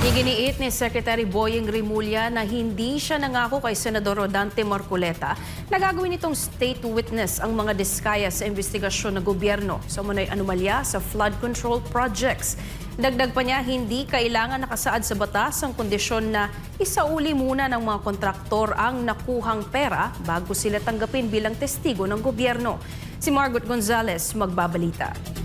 Iginiit ni Secretary Boying Rimulya na hindi siya nangako kay Senador Rodante Marcoleta na gagawin itong state witness ang mga diskaya sa investigasyon ng gobyerno sa munay anomalya sa flood control projects. Dagdag pa niya, hindi kailangan nakasaad sa batas ang kondisyon na isauli muna ng mga kontraktor ang nakuhang pera bago sila tanggapin bilang testigo ng gobyerno. Si Margot Gonzalez magbabalita.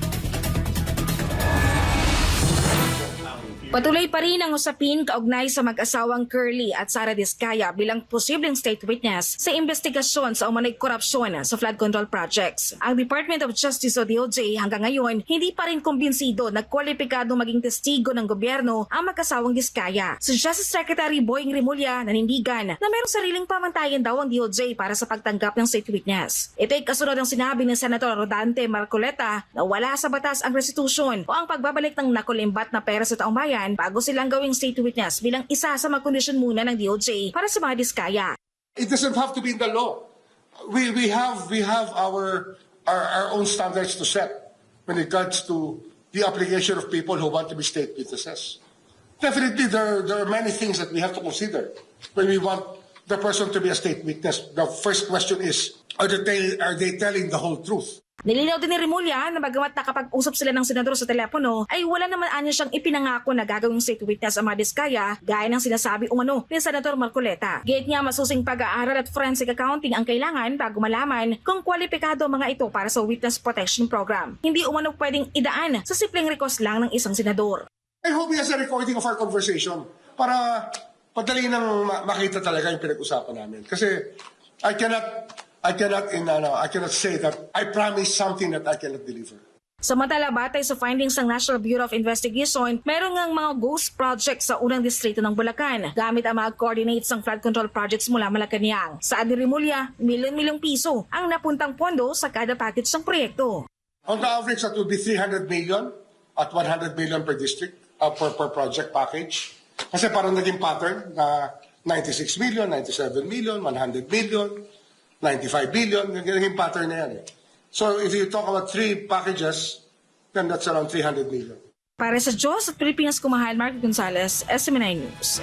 Patuloy pa rin ang usapin kaugnay sa mag-asawang Curly at Sara Diskaya bilang posibleng state witness sa investigasyon sa umanay korupsyon sa flood control projects. Ang Department of Justice o DOJ hanggang ngayon hindi pa rin kumbinsido na kwalipikado maging testigo ng gobyerno ang mag-asawang Diskaya. Si Justice Secretary Boying Rimulya nanindigan na mayroong sariling pamantayan daw ang DOJ para sa pagtanggap ng state witness. Ito ay kasunod ng sinabi ni Senator Rodante Marcoleta na wala sa batas ang restitution o ang pagbabalik ng nakulimbat na pera sa taong bayan bago silang gawing state witness bilang isa sa mga kondisyon muna ng DOJ para sa mga diskaya. It doesn't have to be in the law. We we have we have our our, our own standards to set when it comes to the application of people who want to be state witnesses. Definitely, there there are many things that we have to consider when we want the person to be a state witness. The first question is: Are they are they telling the whole truth? Nilinaw din ni Rimulya na bagamat nakapag-usap sila ng senador sa telepono ay wala naman anya siyang ipinangako na gagawing state witness ang mga gaya ng sinasabi umano ni Senator Marcoleta. Gate niya masusing pag-aaral at forensic accounting ang kailangan bago malaman kung kwalipikado mga ito para sa witness protection program. Hindi umano pwedeng idaan sa simpleng request lang ng isang senador. I hope he has a recording of our conversation para padali nang ma- makita talaga yung pinag-usapan namin. Kasi I cannot, I cannot, in, ano, I cannot say that I promise something that I cannot deliver. Samantala, batay sa findings ng National Bureau of Investigation, meron ngang mga ghost projects sa unang distrito ng Bulacan gamit ang mga coordinates ng flood control projects mula Malacanang. Sa Adirimulya, milyon-milyong piso ang napuntang pondo sa kada package ng proyekto. On the average, that would be 300 million at 100 million per district, uh, per, per project package. Kasi parang naging pattern na 96 million, 97 million, 100 million, 95 billion, naging pattern na yan eh. So if you talk about three packages, then that's around 300 million. Para sa Diyos at Pilipinas Kumahal, Mark Gonzalez, SMNI News.